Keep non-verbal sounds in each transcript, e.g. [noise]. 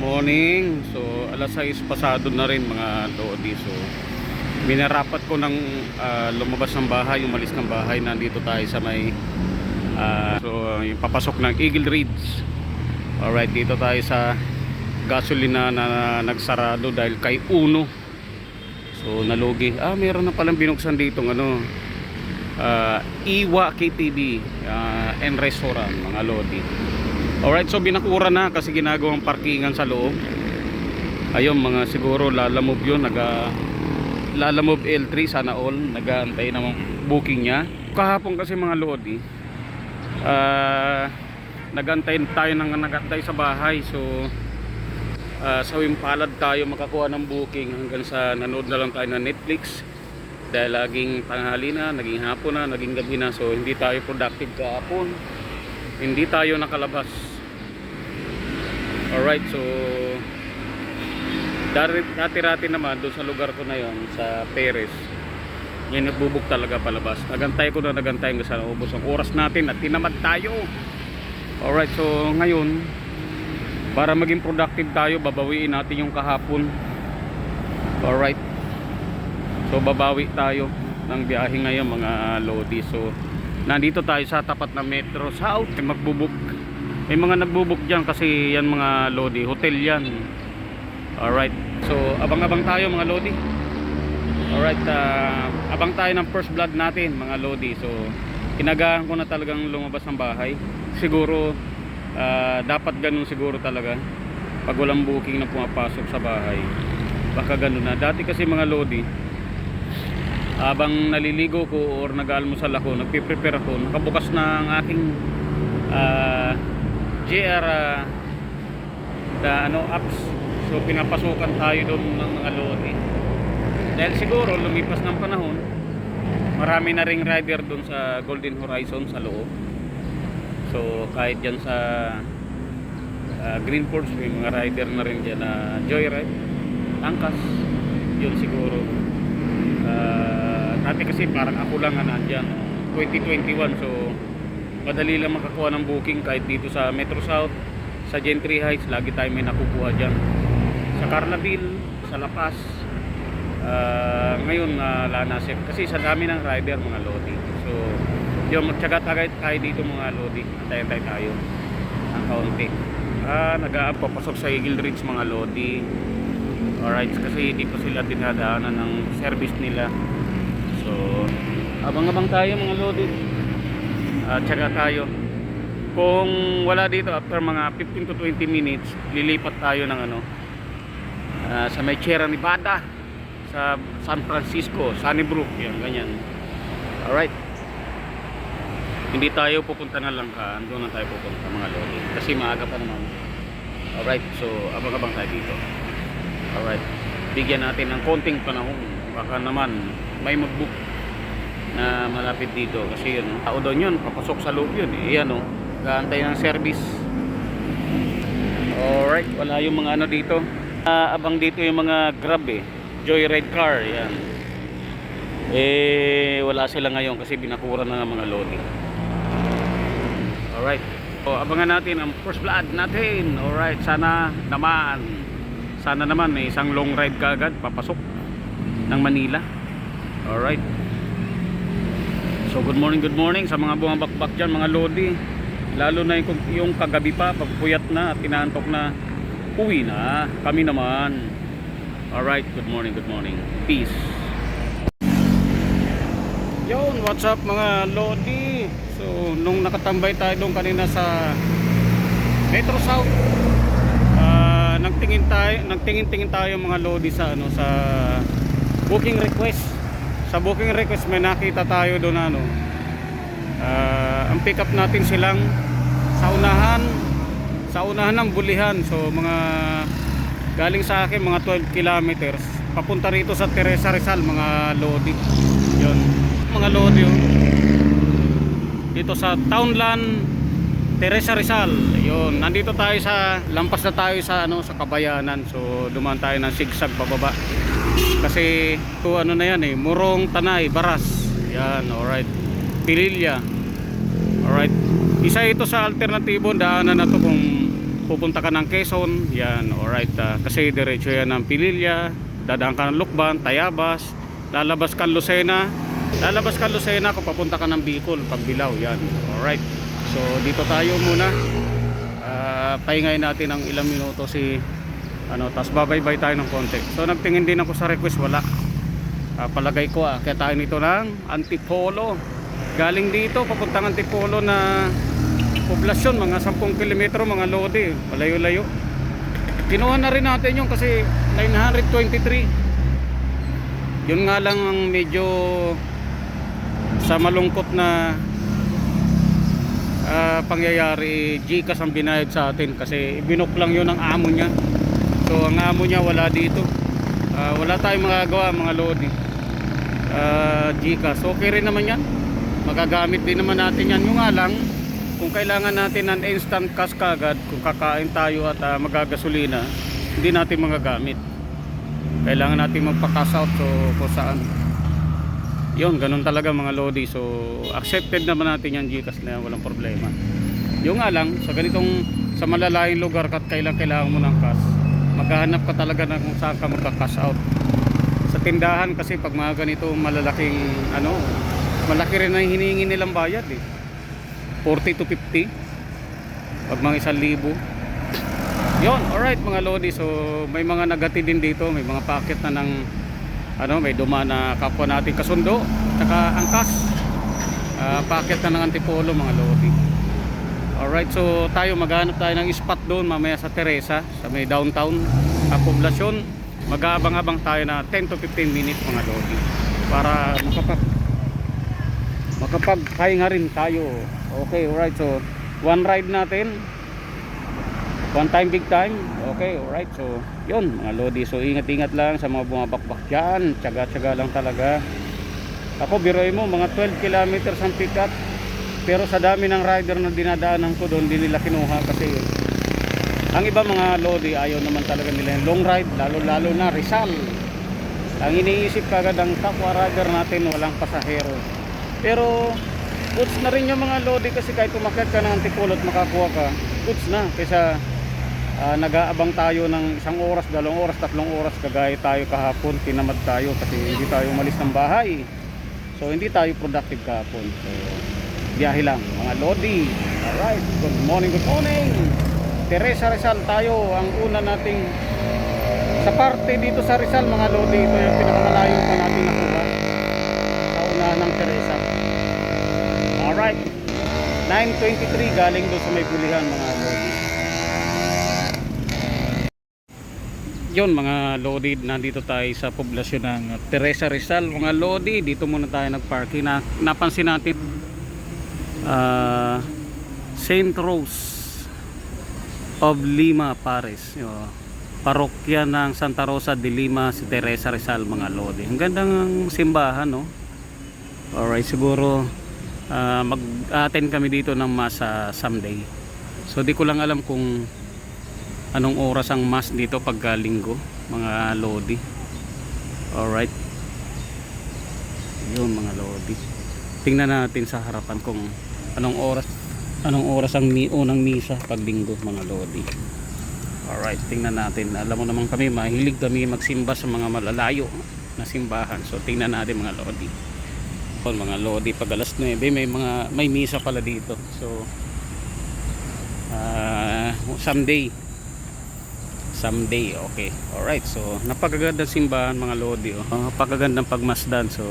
morning. So, alas 6 pasado na rin mga lodi. So, minarapat ko ng ah, lumabas ng bahay, umalis ng bahay. Nandito tayo sa may ah, so, yung papasok ng Eagle Ridge. Alright, dito tayo sa gasolina na, nagsarado dahil kay Uno. So, nalugi. Ah, meron na palang binuksan dito ano, ah, Iwa KTV ah, and restaurant mga lodi. Alright, so binakura na kasi ginagawang parkingan sa loob. Ayun, mga siguro lalamove yun, naga lalamove L3 sana all, nagaantay ng booking niya. Kahapon kasi mga lodi, ah nagantay tayo ng nagantay sa bahay. So, ah sa palad tayo makakuha ng booking hanggang sa nanood na lang tayo ng Netflix. Dahil laging tanghali na, naging hapon na, naging gabi na. So, hindi tayo productive kahapon. Hindi tayo nakalabas. Alright, so dati- dati-rati naman doon sa lugar ko na yon sa Perez yan nagbubuk talaga palabas. Nagantay ko na nagantay hanggang sa ubos ang oras natin at tinamad tayo. Alright so ngayon para maging productive tayo babawiin natin yung kahapon. Alright so babawi tayo ng biyahe ngayon mga lodi. So nandito tayo sa tapat ng Metro. South magbubuk may mga nagbubuk dyan kasi yan mga lodi hotel yan. Alright so abang-abang tayo mga lodi. Alright ah, abang tayo ng first blood natin mga lodi. So inagahan ko na talagang lumabas ng bahay. Siguro ah, dapat ganun siguro talaga. Pag walang booking na pumapasok sa bahay baka ganun na. Dati kasi mga lodi habang naliligo ko or nag-almusal ako nagpiprepare ako nakabukas na ang aking ah, JR ah, na ano apps. So pinapasukan tayo doon ng mga lodi. Dahil siguro lumipas ng panahon marami na ring rider doon sa Golden Horizon sa loob. So kahit dyan sa ah, Green Force may mga rider na rin dyan na joyride angkas yun siguro. Ah, dati kasi parang ako lang na nandyan 2021. So madali lang makakuha ng booking kahit dito sa Metro South sa Gentry Heights lagi tayo may nakukuha dyan. Sa Carnabil sa La Paz Ah, ngayon na uh, lanasip kasi sa dami ng rider mga lodi. So yung magtsaga tayo, tayo dito mga lodi. Antay-antay tayo. Ang kaunti. Ah, nag-papasok sa Eagle Ridge mga lodi. Alright kasi dito sila dinadaanan ng service nila. So abang-abang tayo mga lodi at saka tayo kung wala dito after mga 15 to 20 minutes lilipat tayo ng ano ah, sa may Sierra Nevada sa San Francisco Sunnybrook yan ganyan. Alright. Hindi tayo pupunta na lang ka doon tayo pupunta mga lodi. Kasi maaga pa naman. Alright so abang-abang tayo dito. Alright. Bigyan natin ng konting panahon. Baka naman may mag-book na malapit dito. Kasi yun tao doon yun papasok sa loob yun eh. Yan o gaantay ng service. Alright wala yung mga ano dito. Ah, abang dito yung mga grab eh. Joyride car yan eh wala sila ngayon kasi binakura na ng mga lodi. Alright. So abangan natin ang first blood natin. Alright sana naman. Sana naman may isang long ride ka agad papasok ng Manila. Alright so good morning good morning sa mga bumabakbak dyan mga lodi. Lalo na yung, yung kagabi pa pagpuyat na at tinaantok na uwi na kami naman. Alright good morning good morning. Peace. Yun what's up mga lodi? So nung nakatambay tayo doon kanina sa Metro South ah, nagtingin tayo nagtingin-tingin tayo mga lodi sa ano sa booking request sa booking request may nakita tayo doon ano. Ah, ang pick up natin silang sa unahan sa unahan ng bulihan. So mga galing sa akin mga 12 kilometers papunta rito sa Teresa Rizal mga lodi. Yun. Mga lodi oh. dito sa Townland Teresa Rizal. Yun. Nandito tayo sa lampas na tayo sa ano sa Kabayanan. So dumaan tayo ng zigzag pababa kasi to ano na yan eh Murong Tanay Baras yan alright Pililya alright isa ito sa alternatibo daanan na to kung pupunta ka ng Quezon, yan, alright. ah, kasi diretso yan ng Pililla, dadaan ka ng Lukban, Tayabas, lalabas ka Lucena, lalabas ka Lucena kung papunta ka ng Bicol, Pagbilao, yan. Alright. So dito tayo muna. Ah, pahingayin natin ng ilang minuto si ano, tapos babaybay tayo ng konti. So nagtingin din ako sa request, wala. Ah, palagay ko ah, kaya tayo nito ng Antipolo. Galing dito, papuntang Antipolo na poblasyon, mga 10 kilometro, mga lodi, malayo-layo. Kinuha na rin natin yung kasi 923. Yun nga lang ang medyo sa malungkot na ah, pangyayari, Gcash ang binayad sa atin kasi binok lang yun ang amo niya. So ang amo niya wala dito. Ah, wala tayong magagawa mga lodi. Uh, Gcash, okay rin naman yan. Magagamit din naman natin yan. Yung nga lang, kung kailangan natin ng instant cash kagad, kung kakain tayo at ah, magagasolina, hindi natin magagamit. Kailangan natin magpa-cash out so kung saan. Yun, ganun talaga mga lodi. So, accepted naman natin yan Gcash na walang problema. Yung nga lang, sa ganitong sa malalayong lugar kat kailang kailangan mo ng cash, maghahanap ka talaga ng kung saan ka magka-cash out. Sa tindahan kasi pag mga ganito malalaking ano, malaki rin ang hinihingi nilang bayad eh. 40 to 50 pag mga isang libo. Yon alright mga lodi. So may mga nagati din dito. May mga packet na ng ano may duma na kapwa natin kasundo. Tsaka angkas uh, packet na ng antipolo mga lodi alright so tayo maghanap tayo ng spot doon mamaya sa Teresa sa may downtown na poblasyon. Mag-aabang-abang tayo na 10 to 15 minutes mga lodi para makapag makapagpahinga rin tayo. Okay alright so one ride natin. One time big time. Okay alright so yun mga lodi so ingat ingat lang sa mga bumabakbak dyan. Tsaga tsaga lang talaga. Ako biroy mo mga 12 kilometers ang pick up pero sa dami ng rider na dinadaanan ko doon di nila kinuha kasi ang iba mga lodi ayaw naman talaga nila yung long ride lalo lalo na Rizal. Ang iniisip kagad ang kapwa rider natin walang pasahero. Pero goods na rin yung mga lodi kasi kahit umakyat ka ng antipolo at makakuha ka goods na. Kaysa ah, nag-aabang tayo ng isang oras, dalawang oras, tatlong oras kagaya tayo kahapon, tinamad tayo kasi hindi tayo umalis ng bahay. So hindi tayo productive kahapon. So biyahe lang. Mga lodi. Alright, good morning, good morning. Teresa Rizal tayo ang una nating sa parte dito sa Rizal mga lodi. Ito yung pinakamalayo pa natin nakuha sa unahan ng Teresa. Alright. 9.23 galing doon sa may pulihan mga lodi. Yun mga lodi nandito tayo sa poblasyon ng Teresa Rizal. Mga lodi dito muna tayo nagparking na, napansin natin ah, Saint Rose of Lima Paris yun, parokya ng Santa Rosa de Lima si Teresa Rizal mga lodi. Ang gandang simbahan no? Alright siguro ah, mag-attend kami dito ng mass sa someday. So di ko lang alam kung anong oras ang mass dito pagka linggo mga lodi. Alright. Yun mga lodi. Tingnan natin sa harapan kung anong oras anong oras ang mi unang misa pag linggo mga lodi? Alright tingnan natin. Alam mo naman kami mahilig kami magsimba sa mga malalayo na simbahan. So tingnan natin mga lodi. Kung mga lodi pag alas 9 may mga may misa pala dito. So ah someday. Someday okay. Alright so napakagandang simbahan mga lodi oh. napakagandang pagmasdan so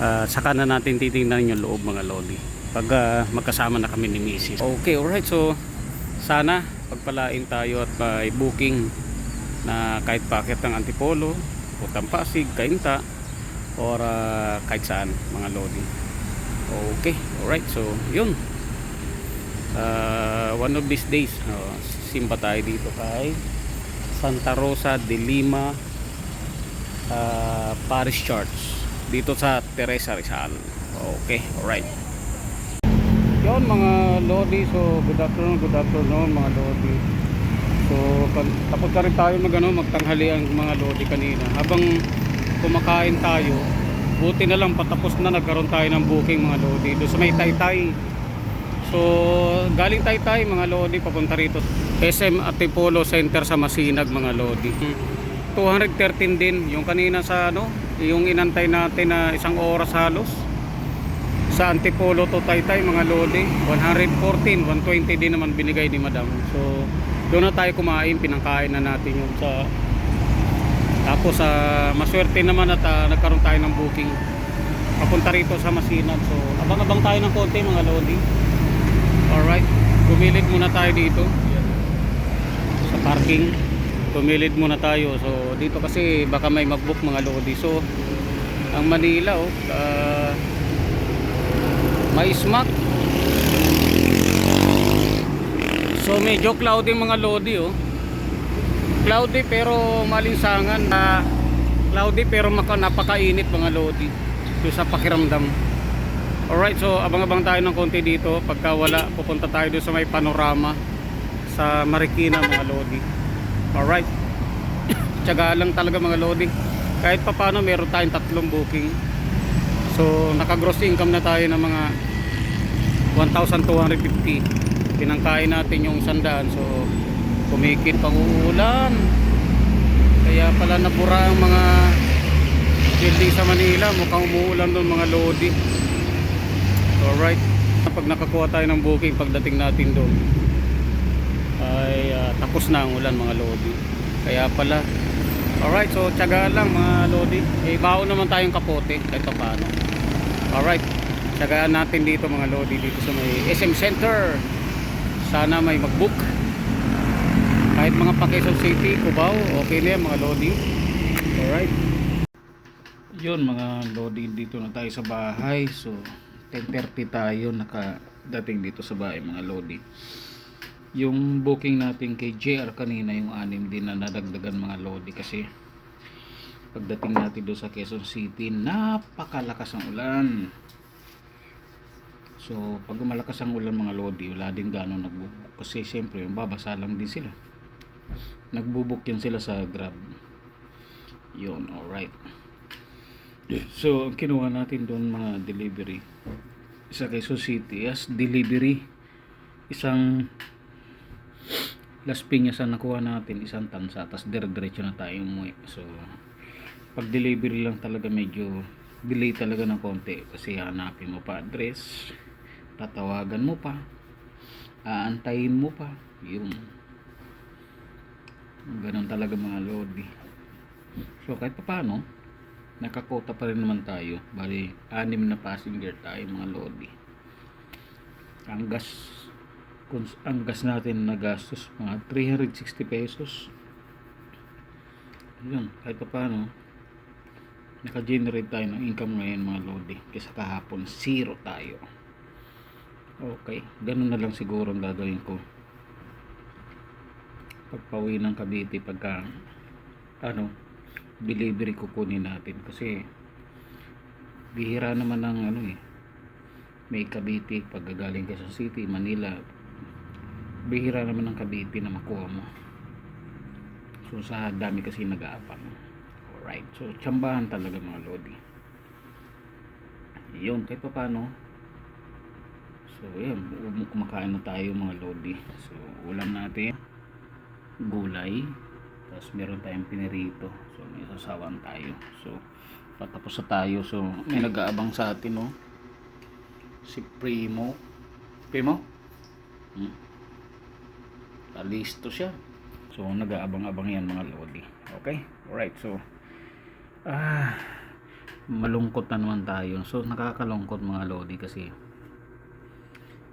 ah, saka na natin titingnan yung loob mga lodi. Pag ah, magkasama na kami ni Mrs. okay alright. So sana pagpalain tayo at may booking na kahit packet ng Antipolo Putang Pasig, Kainta or ah, kahit saan mga lodi. Okay alright. So yun. Uh, one of these days oh, simba tayo dito kay Santa Rosa de Lima uh, Parish Church dito sa Teresa Rizal. Okay alright. Yun mga lodi. So good afternoon good afternoon mga lodi. So tapos na rin tayo mag, ano, magtanghalian mga lodi kanina. Habang kumakain tayo buti na lang patapos na nagkaroon tayo ng booking mga lodi doon sa may taytay. So, galing tayo mga Lodi papunta rito. SM Antipolo Center sa Masinag mga Lodi. 213 din yung kanina sa ano, yung inantay natin na isang oras halos. Sa Antipolo to Taytay mga Lodi, 114, 120 din naman binigay ni Madam. So, doon na tayo kumain, pinangkain na natin yung sa tapos sa maswerte naman at ah, nagkaroon tayo ng booking papunta rito sa Masinag. So, abang-abang tayo ng konti mga Lodi. Alright, pumilid muna tayo dito sa parking. Pumilid muna tayo. So, dito kasi baka may mag-book mga Lodi. So, ang Manila oh, ah, may smack. So, medyo cloudy mga Lodi oh. Cloudy pero malinsangan na cloudy pero maka, napakainit mga Lodi. So, sa pakiramdam. Alright, so abang-abang tayo ng konti dito. Pagka wala, pupunta tayo doon sa may panorama sa Marikina mga Lodi. Alright. [coughs] Tiyaga lang talaga mga Lodi. Kahit pa paano, meron tayong tatlong booking. So, naka-gross income na tayo ng mga 1,250. Pinangkain natin yung sandaan. So, kumikit pang uulan. Kaya pala nabura ang mga building sa Manila. Mukhang umuulan doon mga Lodi. Alright. Pag nakakuha tayo ng booking pagdating natin doon tapos na ang ulan mga Lodi. Kaya pala Alright, so tiyaga lang mga Lodi. Eh baon naman tayong kapote kahit pa paano. Alright. Tiyagaan natin dito mga Lodi dito sa may SM Center. Sana may mag-book. Kahit mga pa City, Cubao, okay na yan mga Lodi. Alright. Yun mga Lodi, dito na tayo sa bahay. So, 10.30 tayo nakadating dito sa bahay mga Lodi. Yung booking natin kay JR kanina, yung anim din na nadagdagan mga Lodi kasi pagdating natin doon sa Quezon City, napakalakas ang ulan. So, pag malakas ang ulan mga Lodi, wala din gano'n nagbubuk. Kasi siyempre, yung babasa lang din sila. Nagbubuk yan sila sa Grab. Yun, alright. So, ang kinuha natin doon mga delivery sa Quezon City as delivery isang Las Piñas ang nakuha natin isang tansa tapos dire-diretso na tayo umuwi. So pag delivery lang talaga medyo delay talaga ng konti. Kasi hanapin mo pa address tatawagan mo pa aantayin mo pa yun ganun talaga mga lodi so kahit pa paano nakakota pa rin naman tayo. Bali anim na passenger tayo mga lodi ang gas kung ang gas natin na gastos mga 360 pesos. Yun kahit pa paano naka-generate tayo ng income ngayon mga lodi kaysa kahapon zero tayo. Okay ganun na lang siguro ang gagawin ko. Pagpawi ng Cavite pagka ano delivery kukunin natin. Kasi bihira naman ng ano eh may Cavite pag gagaling ka sa city Manila bihira naman ng Cavite na makuha mo. So sa dami kasi nag-aapang alright. So tsambahan talaga mga lodi. Yun kahit pa paano. So yun. Um- kumakain na tayo mga lodi. So ulam natin. Gulay. Tapos meron tayong pinirito. So may sasawan tayo. So patapos na tayo. So may nag-aabang sa atin no? Si Primo. Primo? Hmm. Listo siya. So nag-aabang-abang yan mga lodi. Okay? Alright so ah malungkot na naman tayo. So nakakalungkot mga lodi kasi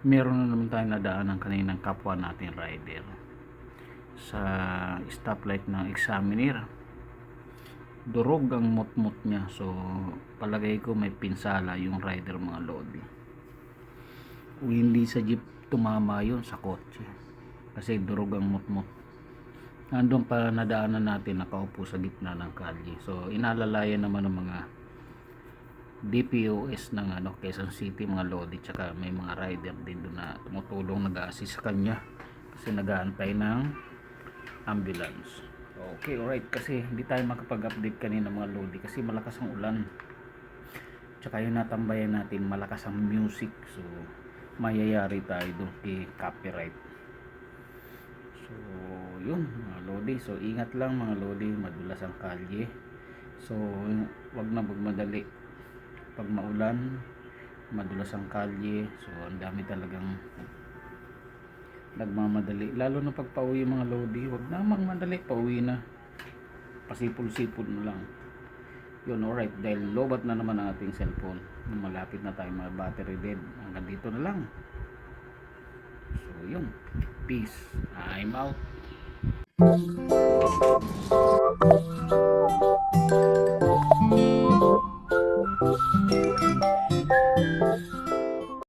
meron na naman tayong nadaanan kaninang kapwa natin rider. Sa stoplight ng examiner. Durog ang mutmut niya. So palagay ko may pinsala yung rider mga lodi. Hindi sa jeep tumama yun sa kotse kasi durog ang mutmut nandun pa nadaanan natin nakaupo sa gitna ng kalye. So inalalayan naman ng mga DPOS ng ano Quezon City mga lodi tsaka may mga rider din doon na tumutulong nag-assist sa kanya. Kasi nag-aantay ng ambulance. Okay alright. Kasi hindi tayo makapag-update kanina mga lodi kasi malakas ang ulan. Tsaka yung natambayan natin malakas ang music. So mayayari tayo doon kay copyright so yun mga lodi. So ingat lang mga lodi. Madulas ang kalye. So wag na magmadali pag maulan madulas ang kalye. So ang dami talagang nagmamadali. Lalo na pag pauwi mga lodi. Wag na magmadali pauwi na. Pasipol-sipol na lang. Yun alright. Dahil lobat na naman ang ating cellphone. Malapit na tayo mga battery dead. Hanggang dito na lang so yun. Peace. I'm out